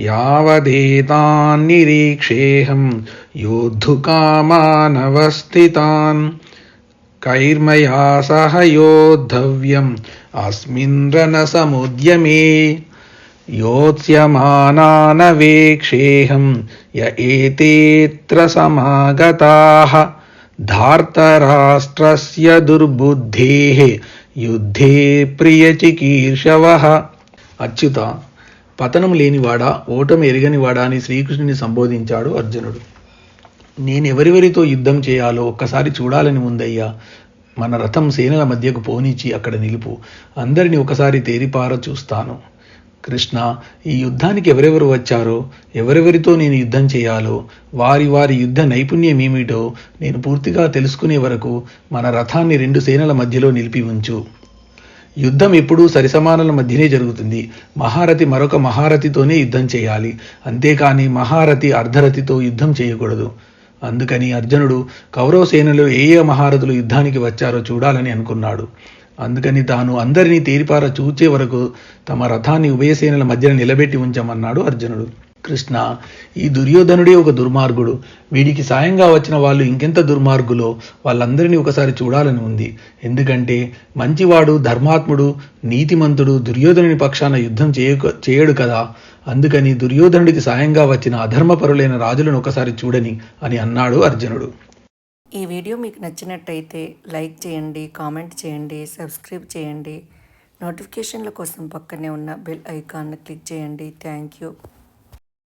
यावदेतान् निरीक्षेऽहं योद्धुकामानवस्थितान्। कैर्मया सह योद्धव्यम् अस्मिन्द्रनसमुद्यमे योत्स्यमानानवेक्षेऽहं य एतेऽत्र समागताः। धार्तराष्ट्रस्य दुर्बुद्धेः युद्धे प्रियचिकीर्षवः। अच्युता పతనం లేనివాడా ఓటమి ఎరగనివాడా అని శ్రీకృష్ణుని సంబోధించాడు అర్జునుడు. నేనెవరివరితో యుద్ధం చేయాలో ఒక్కసారి చూడాలని ఉందయ్యా మన రథం సేనల మధ్యకు పోనిచ్చి అక్కడ నిలుపు. అందరిని ఒకసారి తేరిపార చూస్తాను. కృష్ణ ఈ యుద్ధానికి ఎవరెవరు వచ్చారో ఎవరెవరితో నేను యుద్ధం చేయాలో వారి వారి యుద్ధ నైపుణ్యం ఏమిటో నేను పూర్తిగా తెలుసుకునే వరకు మన రథాన్ని రెండు సేనల మధ్యలో నిలిపి ఉంచు. యుద్ధం ఎప్పుడూ సరిసమానుల మధ్యనే జరుగుతుంది. మహారథి మరొక మహారథితోనే యుద్ధం చేయాలి. అంతేకాని మహారథి అర్ధరథితో యుద్ధం చేయకూడదు. అందుకని అర్జునుడు కౌరవ సేనలో ఏ ఏ మహారథులు యుద్ధానికి వచ్చారో చూడాలని అనుకున్నాడు. అందుకని తాను అందరినీ తీరిపార చూచే వరకు తమ రథాన్ని ఉభయసేనల మధ్యన నిలబెట్టి ఉంచమన్నాడు అర్జునుడు. కృష్ణ ఈ దుర్యోధనుడే ఒక దుర్మార్గుడు. వీడికి సాయంగా వచ్చిన వాళ్ళు ఇంకెంత దుర్మార్గులో? వాళ్ళందరినీ ఒకసారి చూడాలని ఉంది. ఎందుకంటే మంచివాడు ధర్మాత్ముడు నీతిమంతుడు దుర్యోధనుని పక్షాన యుద్ధం చేయక చేయడు కదా. అందుకని దుర్యోధనుడికి సాయంగా వచ్చిన అధర్మపరులైన రాజులను ఒకసారి చూడని అని అన్నాడు అర్జునుడు. ఈ వీడియో మీకు నచ్చినట్టయితే లైక్ చేయండి కామెంట్ చేయండి సబ్స్క్రైబ్ చేయండి. నోటిఫికేషన్ల కోసం పక్కనే ఉన్న బెల్ ఐకాన్ను క్లిక్ చేయండి. Thank you.